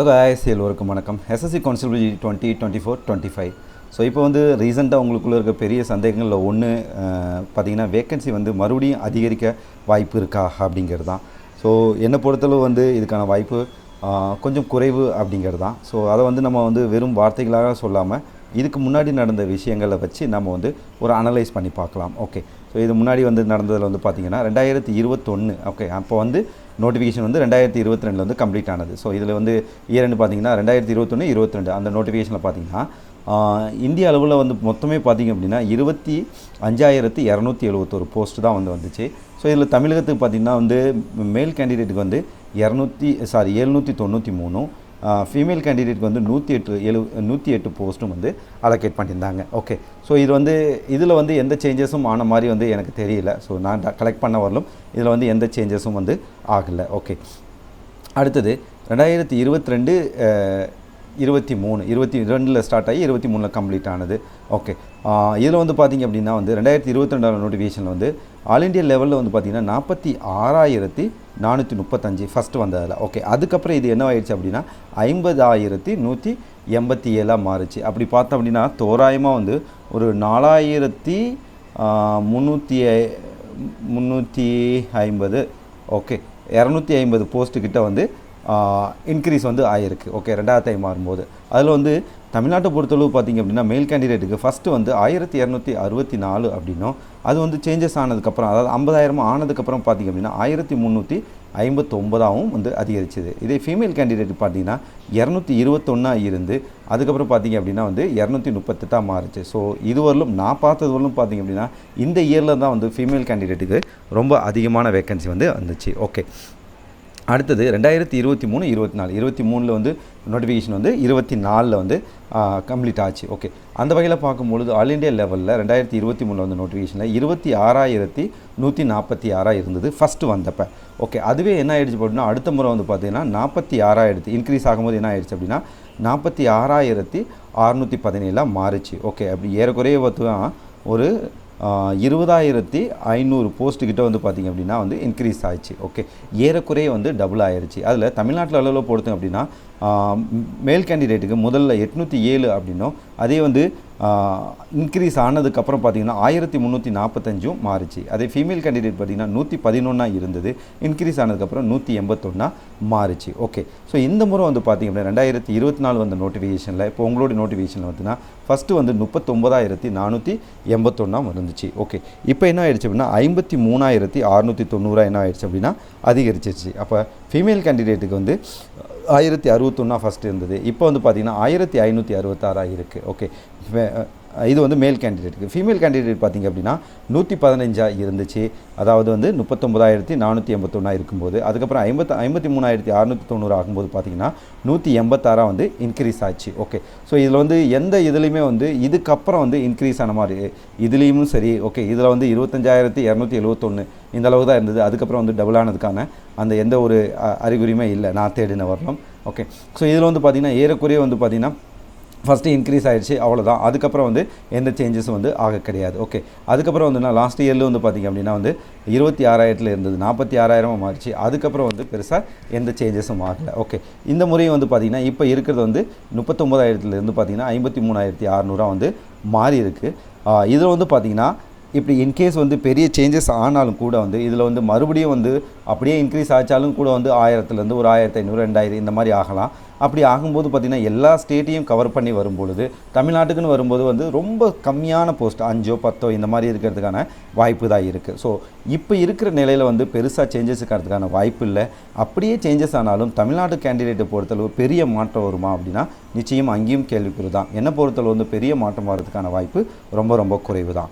Hello ISCL ஒருக்கும் வணக்கம். SSC constable twenty twenty four twenty five so இப்போ வந்து ரீசெண்டாக உங்களுக்குள்ளே இருக்க பெரிய சந்தேகங்களில் ஒன்று பார்த்தீங்கன்னா வேக்கன்சி வந்து மறுபடியும் அதிகரிக்க வாய்ப்பு இருக்கா அப்படிங்கிறது தான் ஸோ என்னை பொறுத்தளவு வந்து இதுக்கான வாய்ப்பு கொஞ்சம் குறைவு அப்படிங்கிறது தான் ஸோ அதை வந்து நம்ம வந்து வெறும் வார்த்தைகளாக சொல்லாமல் இதுக்கு முன்னாடி நடந்த விஷயங்களை வச்சு நம்ம வந்து ஒரு அனலைஸ் பண்ணி பார்க்கலாம். ஓகே ஸோ இது முன்னாடி வந்து நடந்ததில் வந்து பார்த்தீங்கன்னா ரெண்டாயிரத்தி இருபத்தொன்று ஓகே அப்போ வந்து நோட்டிஃபிகேஷன் வந்து ரெண்டாயிரத்தி இருபத்தி ரெண்டில் வந்து கம்ப்ளீட் ஆனது. ஸோ இதில் வந்து இயர்னு பார்த்தீங்கன்னா ரெண்டாயிரத்தி இருபத்தொன்று இருபத்தி ரெண்டு அந்த நோட்டிஃபிகேஷனில் பார்த்தீங்கன்னா இந்திய அளவில் வந்து மொத்தமே பார்த்தீங்க அப்படின்னா இருபத்தி அஞ்சாயிரத்தி இரநூத்தி எழுபத்தொரு போஸ்ட் தான் வந்து வந்துச்சு. ஸோ இதில் தமிழகத்துக்கு பார்த்தீங்கன்னா வந்து மேல் கேண்டிடேட்டுக்கு வந்து இரநூத்தி சாரி எழுநூற்றி தொண்ணூற்றி மூணும் ஃபீமேல் கேண்டிடேட்க்கு வந்து நூற்றி எட்டு எழு நூற்றி எட்டு போஸ்ட்டும் வந்து அலோகேட் பண்ணியிருந்தாங்க. ஓகே ஸோ இது வந்து இதில் வந்து எந்த சேஞ்சஸும் ஆன மாதிரி வந்து எனக்கு தெரியல. ஸோ நான் கலெக்ட் பண்ண வரலும் இதில் வந்து எந்த சேஞ்சஸும் வந்து ஆகலை. ஓகே அடுத்தது ரெண்டாயிரத்தி இருபத்தி ரெண்டு இருபத்தி மூணு இருபத்தி ரெண்டில் ஸ்டார்ட் ஆகி இருபத்தி மூணில் கம்ப்ளீட் ஆனது. ஓகே இதில் வந்து பார்த்தீங்க அப்படின்னா வந்து ரெண்டாயிரத்தி இருபத்தி ரெண்டாவது நோட்டிஃபிகேஷனில் வந்து ஆல் இண்டியா லெவலில் வந்து பார்த்திங்கன்னா நாற்பத்தி ஆறாயிரத்தி நானூற்றி முப்பத்தஞ்சு ஃபஸ்ட்டு வந்ததில். ஓகே அதுக்கப்புறம் இது என்ன ஆயிடுச்சு அப்படின்னா ஐம்பதாயிரத்தி நூற்றி எண்பத்தி ஏழாக மாறுச்சு. அப்படி பார்த்தோம் அப்படின்னா தோராயமாக வந்து ஒரு நாலாயிரத்தி முந்நூற்றி முந்நூற்றி ஐம்பது. ஓகே இரநூத்தி ஐம்பது போஸ்ட்டுக்கிட்ட வந்து இன்க்ரீஸ் வந்து ஆகிருக்கு ஓகே ரெண்டாயிரத்தி மாறும்போது. அதில் வந்து தமிழ்நாட்டை பொறுத்தளவு பார்த்திங்க அப்படின்னா மேல் கேண்டிடேட்டுக்கு ஃபஸ்ட்டு வந்து ஆயிரத்தி இரநூத்தி அறுபத்தி நாலு அப்படின்னும். அது வந்து சேஞ்சஸ் ஆனதுக்கப்புறம் அதாவது ஐம்பதாயிரம் ஆனதுக்கப்புறம் பார்த்திங்க அப்படின்னா ஆயிரத்தி முந்நூற்றி ஐம்பத்தொம்பதாகவும் வந்து அதிகரிச்சது. இதே ஃபீமேல் கேண்டிடேட் பார்த்தீங்கன்னா இரநூத்தி இருபத்தொன்னா இருந்து அதுக்கப்புறம் பார்த்தீங்க அப்படின்னா வந்து இரநூத்தி முப்பத்தெட்டாக மாறுச்சு. ஸோ இதுவரையிலும் நான் பார்த்தது வரலும் பார்த்தீங்க அப்படின்னா இந்த இயரில் தான் வந்து ஃபீமேல் கேண்டிடேட்டுக்கு ரொம்ப அதிகமான வேக்கன்சி வந்து வந்துச்சு. ஓகே அடுத்தது ரெண்டாயிரத்தி இருபத்தி மூணு இருபத்தி நாலு. இருபத்தி மூணில் வந்து நோட்டிஃபிகேஷன் வந்து இருபத்தி நாலில் வந்து கம்ப்ளீட் ஆச்சு. ஓகே அந்த வகையில் பார்க்கும்பொழுது ஆல் இண்டியா லெவலில் ரெண்டாயிரத்தி இருபத்தி மூணில் வந்து நோட்டிஃபிகேஷனில் இருபத்தி ஆறாயிரத்தி நூற்றி நாற்பத்தி ஆறாக இருந்தது ஃபஸ்ட்டு வந்தப்போ. ஓகே அதுவே என்ன ஆயிடுச்சு அப்படின்னா அடுத்த முறை வந்து பார்த்தீங்கன்னா நாற்பத்தி ஆறாயிரத்தி இன்க்ரீஸ் ஆகும்போது என்ன ஆயிடுச்சு அப்படின்னா நாற்பத்தி ஆறாயிரத்தி அறநூற்றி பதினேழாக மாறுச்சு. ஓகே அப்படி ஏறக்குறைய பார்த்தா ஒரு இருபதாயிரத்தி ஐநூறு போஸ்ட்டுக்கிட்ட வந்து பார்த்திங்க அப்படின்னா வந்து இன்க்ரீஸ் ஆயிடுச்சு. ஓகே ஏறக்குறைய வந்து டபுள் ஆயிடுச்சு அதில் தமிழ்நாட்டில் அளவில் பொறுத்தோம் அப்படின்னா மேல் கேண்டிடேட்டுக்கு முதல்ல எட்நூற்றி ஏழு அப்படின்னும் அதே வந்து இன்க்ரீஸ் ஆனதுக்கப்புறம் பார்த்திங்கன்னா ஆயிரத்தி முந்நூற்றி நாற்பத்தஞ்சும் மாறுச்சு. அதே ஃபீமேல் கேண்டிடேட் பார்த்தீங்கன்னா நூற்றி பதினொன்றா இருந்தது. இன்க்ரீஸ் ஆனதுக்கப்புறம் நூற்றி எண்பத்தொன்னா மாறுச்சு. ஓகே ஸோ இந்த முறை வந்து பார்த்திங்க அப்படின்னா ரெண்டாயிரத்தி இருபத்தி நாலு வந்த நோட்டிஃபிகேஷனில் இப்போ உங்களோட நோட்டிஃபிகேஷனில் பார்த்தீங்கன்னா ஃபஸ்ட்டு வந்து முப்பத்தொம்பதாயிரத்தி நானூற்றி எண்பத்தொன்னா இருந்துச்சு ஓகே இப்போ என்ன ஆயிடுச்சு அப்படின்னா ஐம்பத்தி மூணாயிரத்தி அறுநூற்றி தொண்ணூறாக என்ன ஆயிடுச்சு அப்படின்னா அதிகரிச்சிருச்சு. அப்போ ஃபீமேல் கேண்டிடேட்டுக்கு வந்து ஆயிரத்தி அறுபத்தொன்னா ஃபஸ்ட்டு இருந்தது. இப்போ வந்து பார்த்திங்கன்னா ஆயிரத்தி ஐநூற்றி அறுபத்தாறாக இருக்குது ஓகே இது வந்து மேல் கேண்டிடேட்டுக்கு ஃபீமேல் கேண்டிடேட் பார்த்திங்க அப்படின்னா நூற்றி பதினஞ்சாக இருந்துச்சு. அதாவது வந்து முப்பத்தொம்பதாயிரத்தி நானூற்றி எண்பத்தொன்னா இருக்கும்போது அதுக்கப்புறம் ஐம்பத்து ஐம்பத்தி மூணாயிரத்தி அறநூற்றி தொண்ணூறு ஆகும்போது பார்த்திங்கன்னா நூற்றி எண்பத்தாறாக வந்து இன்க்ரீஸ் ஆச்சு. ஓகே ஸோ இதில் வந்து எந்த இதுலேயுமே வந்து இதுக்கப்புறம் வந்து இன்க்ரீஸ் ஆன மாதிரி இதுலேயும் சரி ஓகே இதில் வந்து இருபத்தஞ்சாயிரத்தி இரநூத்தி எழுபத்தொன்று இந்த அளவு தான் இருந்தது. அதுக்கப்புறம் வந்து டபுள் ஆனதுக்கான அந்த எந்த ஒரு அ, அறிகுறியுமே இல்லை. நான் தேடின வரலாம் ஓகே ஸோ இதில் வந்து பார்த்திங்கன்னா ஏறக்குறைய வந்து பார்த்திங்கன்னா ஃபஸ்ட்டு இன்க்ரீஸ் ஆகிடுச்சு அவ்வளோதான் அதுக்கப்புறம் வந்து எந்த சேஞ்சஸும் வந்து ஆக கிடையாது. ஓகே அதுக்கப்புறம் வந்து நான் லாஸ்ட் இயரில் வந்து பார்த்திங்க அப்படின்னா வந்து இருபத்தி ஆறாயிரத்தில் இருந்தது. நாற்பத்தி ஆறாயிரமாக மாறிச்சு. அதுக்கப்புறம் வந்து பெருசாக எந்த சேஞ்சஸும் ஆகலை. ஓகே இந்த முறையும் வந்து பார்த்திங்கன்னா இப்போ இருக்கிறது வந்து முப்பத்தொம்போதாயிரத்துலேருந்து பார்த்திங்கன்னா ஐம்பத்தி மூணாயிரத்தி அறநூறுவா வந்து மாறி இருக்குது இதில் வந்து பார்த்திங்கன்னா இப்படி இன்கேஸ் வந்து பெரிய சேஞ்சஸ் ஆனாலும் கூட வந்து இதில் வந்து மறுபடியும் வந்து அப்படியே இன்க்ரீஸ் ஆச்சாலும் கூட வந்து ஆயிரத்துலேருந்து ஒரு ஆயிரத்தி ஐநூறு ரெண்டாயிரம் இந்த மாதிரி ஆகலாம். அப்படி ஆகும்போது பார்த்திங்கன்னா எல்லா ஸ்டேட்டையும் கவர் பண்ணி வரும்பொழுது தமிழ்நாட்டுக்குன்னு வரும்போது வந்து ரொம்ப கம்மியான போஸ்ட் அஞ்சோ பத்தோ இந்த மாதிரி இருக்கிறதுக்கான வாய்ப்பு தான் இருக்குது ஸோ இப்போ இருக்கிற நிலையில் வந்து பெருசாக சேஞ்சஸ் இருக்கிறதுக்கான வாய்ப்பு இல்லை. அப்படியே சேஞ்சஸ் ஆனாலும் தமிழ்நாட்டு கேண்டிடேட்டை பொறுத்தளவு பெரிய மாற்றம் வருமா அப்படின்னா நிச்சயம் அங்கேயும் கேள்விக்குறி தான். என்னை பொறுத்தளவு வந்து பெரிய மாற்றம் வர்றதுக்கான வாய்ப்பு ரொம்ப ரொம்ப குறைவு தான்.